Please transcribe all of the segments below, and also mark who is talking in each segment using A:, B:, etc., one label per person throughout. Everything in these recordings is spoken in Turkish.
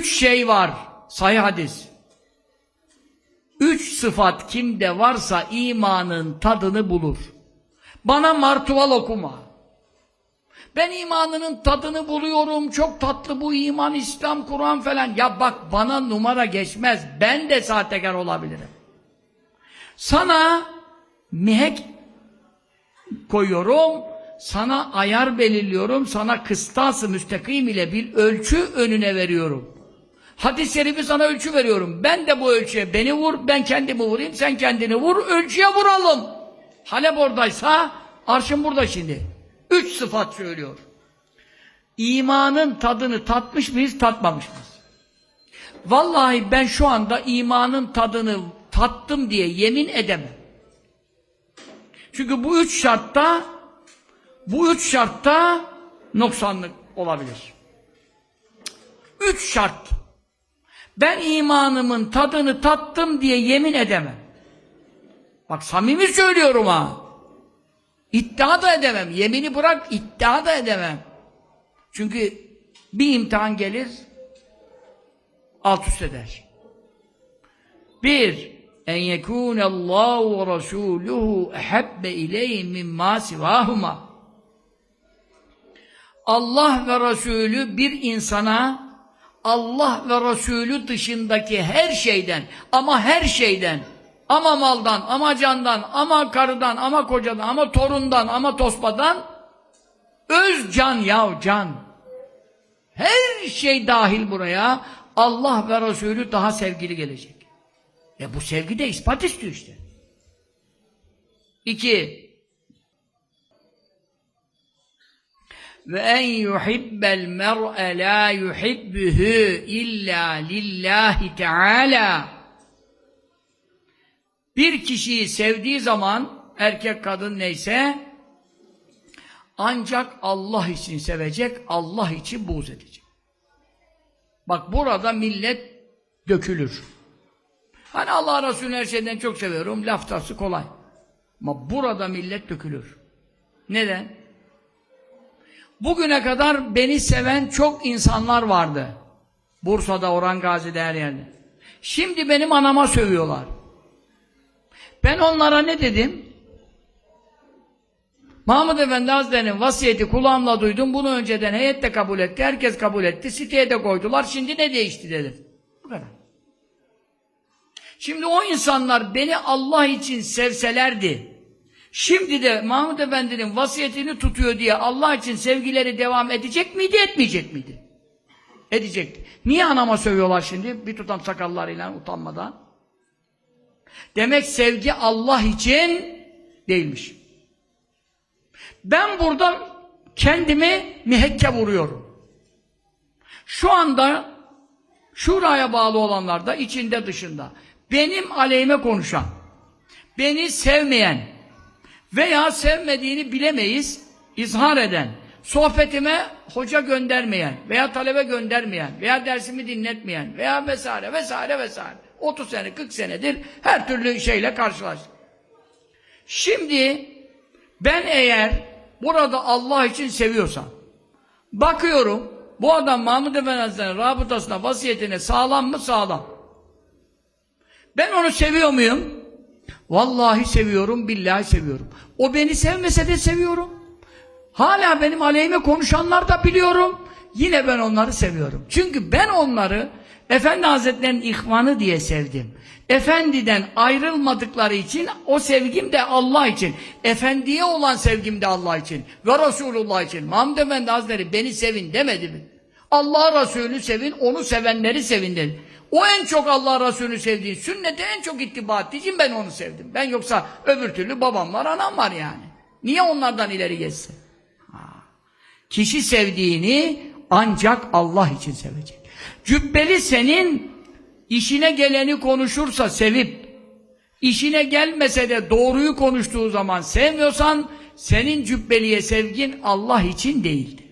A: Üç şey var. Sahih hadis. Üç sıfat kimde varsa imanın tadını bulur. Bana martuval okuma. Ben imanının tadını buluyorum. Çok tatlı bu iman, İslam, Kur'an falan. Ya bak bana numara geçmez. Ben de sahtekar olabilirim. Sana mihek koyuyorum. Sana ayar belirliyorum. Sana kıstası müstakim ile bir ölçü önüne veriyorum. Hadis-i şerifi sana ölçü veriyorum. Ben de bu ölçüye beni vur, ben kendimi vurayım, sen kendini vur, ölçüye vuralım. Halep oradaysa, arşın burada şimdi. Üç sıfat söylüyor. İmanın tadını tatmış mıyız, tatmamış mıyız? Vallahi ben şu anda imanın tadını tattım diye yemin edemem. Çünkü bu üç şartta bu üç şartta noksanlık olabilir. Üç şart. Ben imanımın tadını tattım diye yemin edemem. Bak samimi söylüyorum ha. İddia da edemem. Yemini bırak iddia da edemem. Çünkü bir imtihan gelir alt üst eder. Bir, en yekûne Allahu ve Rasûluhu ehebbe ileyhim mimma sivâhuma. Allah ve Resulü bir insana Allah ve Resulü dışındaki her şeyden ama her şeyden ama maldan, ama candan, ama karıdan, ama kocadan, ama torundan, ama tospadan öz can yav can. Her şey dahil buraya Allah ve Resulü daha sevgili gelecek. E bu sevgi de ispat istiyor işte. İki, ve en yuhibbel mer'e la yuhibbuhu illa lillahi teala bir kişiyi sevdiği zaman erkek kadın neyse ancak Allah için sevecek, Allah için buğz edecek. Bak burada millet dökülür. Hani Allah Resulü'nü her şeyden çok seviyorum, laftası kolay. Ama burada millet dökülür. Neden? Bugüne kadar beni seven çok insanlar vardı. Bursa'da, Orhan Gazi'de her yerde. Şimdi benim anama sövüyorlar. Ben onlara ne dedim? Mahmud Efendi Hazretleri'nin vasiyeti kulağımla duydum. Bunu önceden heyet de kabul etti. Herkes kabul etti. Siteye de koydular. Şimdi ne değişti dedim. Bu kadar. Şimdi o insanlar beni Allah için sevselerdi. Şimdi de Mahmud Efendi'nin vasiyetini tutuyor diye Allah için sevgileri devam edecek miydi, etmeyecek miydi? Edecekti. Niye anama sövüyorlar şimdi? Bir tutam sakallarıyla utanmadan. Demek sevgi Allah için değilmiş. Ben burada kendimi mihekke vuruyorum. Şu anda şuraya bağlı olanlar da içinde dışında benim aleyhime konuşan, beni sevmeyen veya sevmediğini bilemeyiz, izhar eden, sohbetime hoca göndermeyen veya talebe göndermeyen veya dersimi dinletmeyen veya vesaire vesaire vesaire 30 sene 40 senedir her türlü şeyle karşılaştım. Şimdi ben eğer burada Allah için seviyorsam bakıyorum bu adam Mahmud Efendi Hazretleri'nin rabıtasına vasiyetine sağlam mı sağlam. Ben onu seviyor muyum? Vallahi seviyorum, billahi seviyorum. O beni sevmese de seviyorum. Hala benim aleyhime konuşanlar da biliyorum. Yine ben onları seviyorum. Çünkü ben onları Efendi Hazretleri'nin ihvanı diye sevdim. Efendiden ayrılmadıkları için o sevgim de Allah için. Efendiye olan sevgim de Allah için. Ve Resulullah için. Mahmud Efendi Hazretleri beni sevin demedi mi? Allah Resulü sevin, onu sevenleri sevin dedi. O en çok Allah Resulü sevdiği, sünnete en çok ittiba ettiği ben onu sevdim. Ben yoksa öbür türlü babam var, anam var yani. Niye onlardan ileri geçsin? Ha. Kişi sevdiğini ancak Allah için sevecek. Cübbeli senin işine geleni konuşursa sevip, işine gelmese de doğruyu konuştuğu zaman sevmiyorsan, senin cübbeliye sevgin Allah için değildir.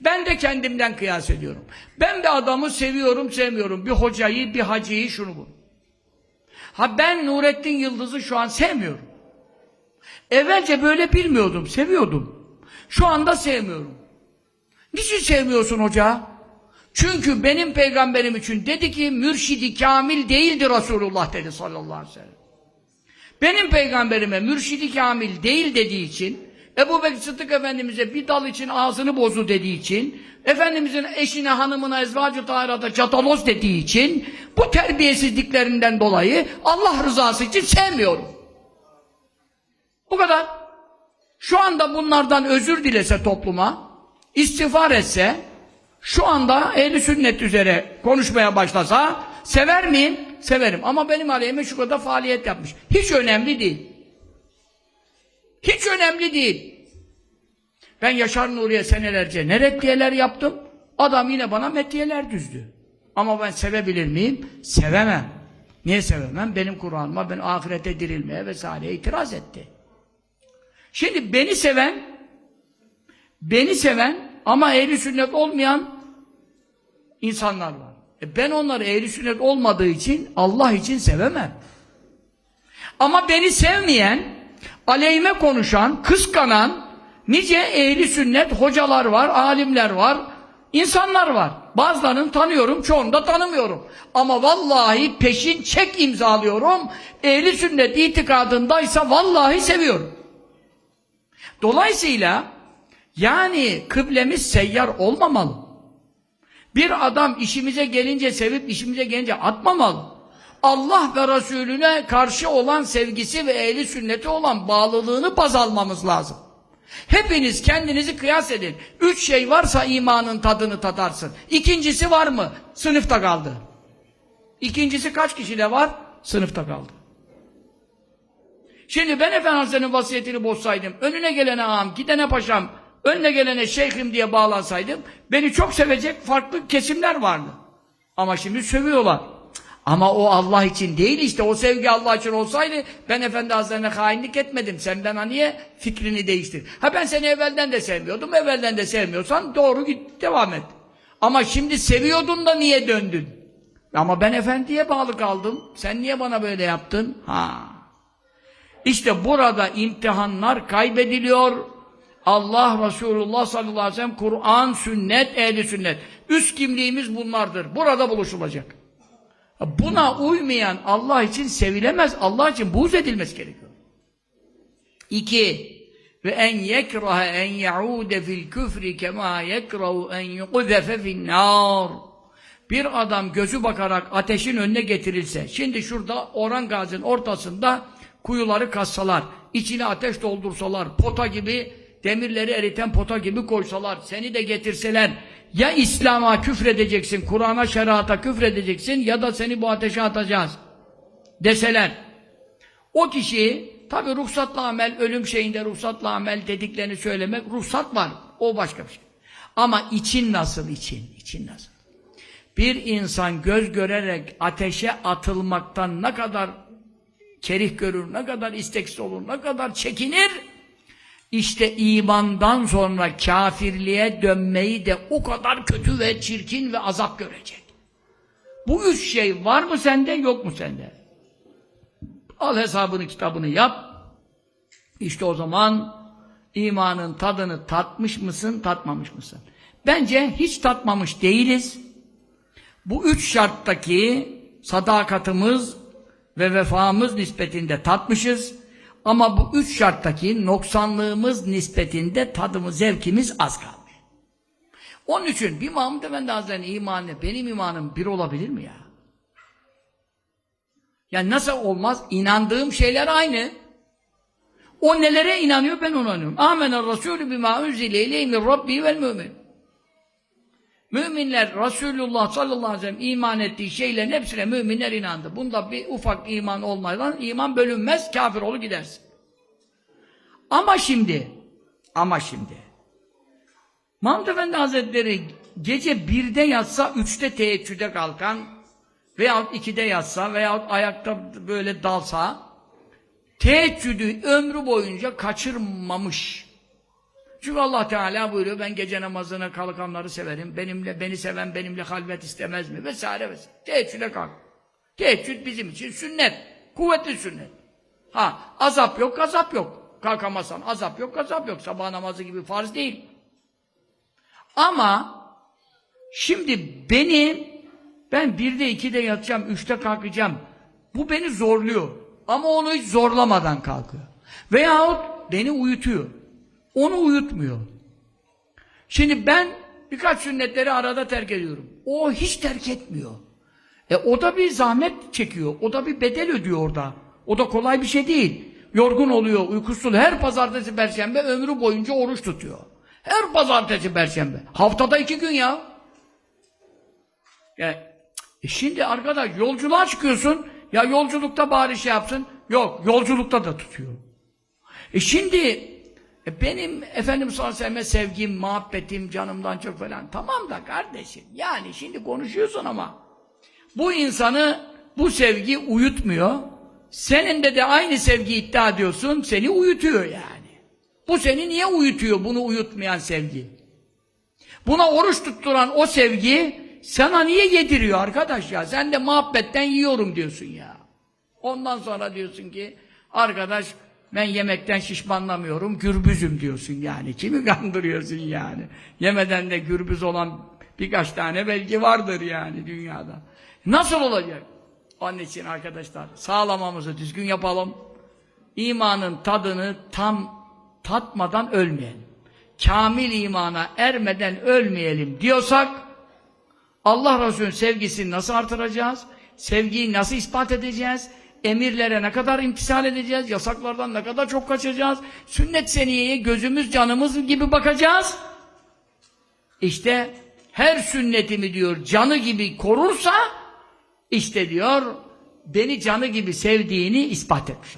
A: Ben de kendimden kıyas ediyorum. Ben de adamı seviyorum, sevmiyorum. Bir hocayı, bir hacıyı, şunu bu. Ha ben Nurettin Yıldız'ı şu an sevmiyorum. Evvelce böyle bilmiyordum, seviyordum. Şu anda sevmiyorum. Niçin sevmiyorsun hoca? Çünkü benim peygamberim için dedi ki mürşidi kamil değildir Resulullah dedi sallallahu aleyhi ve sellem. Benim peygamberime mürşidi kamil değil dediği için Ebu Bekir Sıddık Efendimiz'e bir dal için ağzını bozu dediği için Efendimiz'in eşine hanımına ezvacı tahirata cataloz dediği için bu terbiyesizliklerinden dolayı Allah rızası için sevmiyorum. Bu kadar. Şu anda bunlardan özür dilese topluma, istiğfar etse, şu anda ehli sünnet üzere konuşmaya başlasa, sever miyim? Severim. Ama benim aleyhime şu kadar faaliyet yapmış. Hiç önemli değil. Hiç önemli değil. Ben Yaşar Nuri'ye senelerce ne reddiyeler yaptım, adam yine bana metiyeler düzdü. Ama ben sevebilir miyim? Sevemem. Niye sevemem? Benim Kur'an'ıma, ben ahirete dirilmeye vesaireye itiraz etti. Şimdi beni seven, beni seven ama ehli sünnet olmayan insanlar var. E ben onları ehli sünnet olmadığı için Allah için sevemem. Ama beni sevmeyen, aleyhime konuşan, kıskanan nice ehli sünnet hocalar var, alimler var, insanlar var. Bazılarını tanıyorum, çoğunu da tanımıyorum. Ama vallahi peşin çek imzalıyorum. Ehli sünnet itikadındaysa vallahi seviyorum. Dolayısıyla yani kıblemiz seyyar olmamalı. Bir adam işimize gelince sevip işimize gelince atmamalı. Allah ve Resulüne karşı olan sevgisi ve ehli sünneti olan bağlılığını baz almamız lazım. Hepiniz kendinizi kıyas edin. Üç şey varsa imanın tadını tadarsın. İkincisi var mı? Sınıfta kaldı. İkincisi kaç kişide var? Sınıfta kaldı. Şimdi ben Efendimiz'in vasiyetini bozsaydım, önüne gelene ağam, gidene paşam, önüne gelene şeyhim diye bağlansaydım, beni çok sevecek farklı kesimler vardı. Ama şimdi sövüyorlar. Ama o Allah için değil işte, o sevgi Allah için olsaydı, ben Efendi Hazretlerine hainlik etmedim, sen bana niye fikrini değiştir? Ha ben seni evvelden de sevmiyordum, evvelden de sevmiyorsan doğru git, devam et. Ama şimdi seviyordun da niye döndün? Ama ben Efendi'ye bağlı kaldım, sen niye bana böyle yaptın? Ha. İşte burada imtihanlar kaybediliyor. Allah Resulullah sallallahu aleyhi ve sellem Kur'an, sünnet, ehli sünnet. Üst kimliğimiz bunlardır. Burada buluşulacak. Buna uymayan Allah için sevilemez. Allah için buğz edilmesi gerekiyor. İki ve en yekraha en yaude fil küfri kema yekrahu en yuqzefe fin nar. Bir adam gözü bakarak ateşin önüne getirilse, şimdi şurada Orhan Gazi'nin ortasında kuyuları kazsalar, içine ateş doldursalar, pota gibi, demirleri eriten pota gibi koysalar, seni de getirseler, ya İslam'a küfredeceksin, Kur'an'a, şerata küfredeceksin ya da seni bu ateşe atacağız deseler. O kişi, tabi ruhsatlı amel, ölüm şeyinde ruhsatlı amel dediklerini söylemek, ruhsat var. O başka bir şey. Ama için nasıl için? için nasıl? Bir insan göz görerek ateşe atılmaktan ne kadar kerih görür, ne kadar isteksiz olur, ne kadar çekinir, işte imandan sonra kafirliğe dönmeyi de o kadar kötü ve çirkin ve azap görecek. Bu üç şey var mı sende, yok mu sende? Al hesabını, kitabını yap. İşte o zaman imanın tadını tatmış mısın, tatmamış mısın? Bence hiç tatmamış değiliz. Bu üç şarttaki sadakatimiz ve vefamız nispetinde tatmışız. Ama bu üç şarttaki noksanlığımız nispetinde tadımız, zevkimiz az kalmış. Onun için bir Mahmud Efendi Hazretleri'nin imanı, benim imanım bir olabilir mi ya? Ya nasıl olmaz? İnandığım şeyler aynı. O nelere inanıyor ben ona inanıyorum. Amener Resulü bima unzile ileyhi min Rabbi vel mümin. Müminler Resulullah sallallahu aleyhi ve sellem iman ettiği şeylerin hepsine müminler inandı. Bunda bir ufak iman olmadan iman bölünmez, kafir olur gidersin. Ama şimdi, ama şimdi, Mahmud Efendi Hazretleri gece birde yatsa, üçte teheccüde kalkan veyahut ikide yatsa veyahut ayakta böyle dalsa, teheccüdü ömrü boyunca kaçırmamış. Çünkü Allah Teala buyuruyor ben gece namazına kalkanları severim. Benimle beni seven benimle halvet istemez mi? Vesaire vesaire. Teheccüde kalk. Teheccüd bizim için sünnet. Kuvvetli sünnet. Ha azap yok, azap yok. Kalkamazsan azap yok, azap yok. Sabah namazı gibi farz değil. Ama Şimdi beni ben birde ikide yatacağım, üçte kalkacağım. Bu beni zorluyor. Ama onu hiç zorlamadan kalkıyor. Veyahut beni uyutuyor. Onu uyutmuyor. Şimdi ben birkaç sünnetleri arada terk ediyorum. O hiç terk etmiyor. E o da bir zahmet çekiyor. O da bir bedel ödüyor orada. O da kolay bir şey değil. Yorgun oluyor, uykusuz. Her pazartesi, perşembe ömrü boyunca oruç tutuyor. Her pazartesi, perşembe. Haftada iki gün ya. Yani, e şimdi arkadaş yolculuğa çıkıyorsun. Ya yolculukta bari şey yapsın. Yok, yolculukta da tutuyor. E şimdi e benim efendim sallallahu sevgim, muhabbetim, canımdan çok falan. Tamam da kardeşim. Yani şimdi konuşuyorsun ama bu insanı bu sevgi uyutmuyor. Senin de de aynı sevgi iddia ediyorsun. Seni uyutuyor yani. Bu seni niye uyutuyor? Bunu uyutmayan sevgi. Buna oruç tutturan o sevgi sana niye yediriyor arkadaş ya? Sen de muhabbetten yiyorum diyorsun ya. Ondan sonra diyorsun ki arkadaş ben yemekten şişmanlamıyorum, gürbüzüm diyorsun yani. Kimi kandırıyorsun yani? Yemeden de gürbüz olan birkaç tane belki vardır yani dünyada. Nasıl olacak? Onun için arkadaşlar sağlamamızı düzgün yapalım. İmanın tadını tam tatmadan ölmeyelim. Kamil imana ermeden ölmeyelim diyorsak Allah Resulü'nün sevgisini nasıl artıracağız? Sevgiyi nasıl ispat edeceğiz? Emirlere ne kadar imtisal edeceğiz? Yasaklardan ne kadar çok kaçacağız? Sünnet seniyeye gözümüz canımız gibi bakacağız. İşte her sünnetimi diyor canı gibi korursa işte diyor beni canı gibi sevdiğini ispat etmiş olur.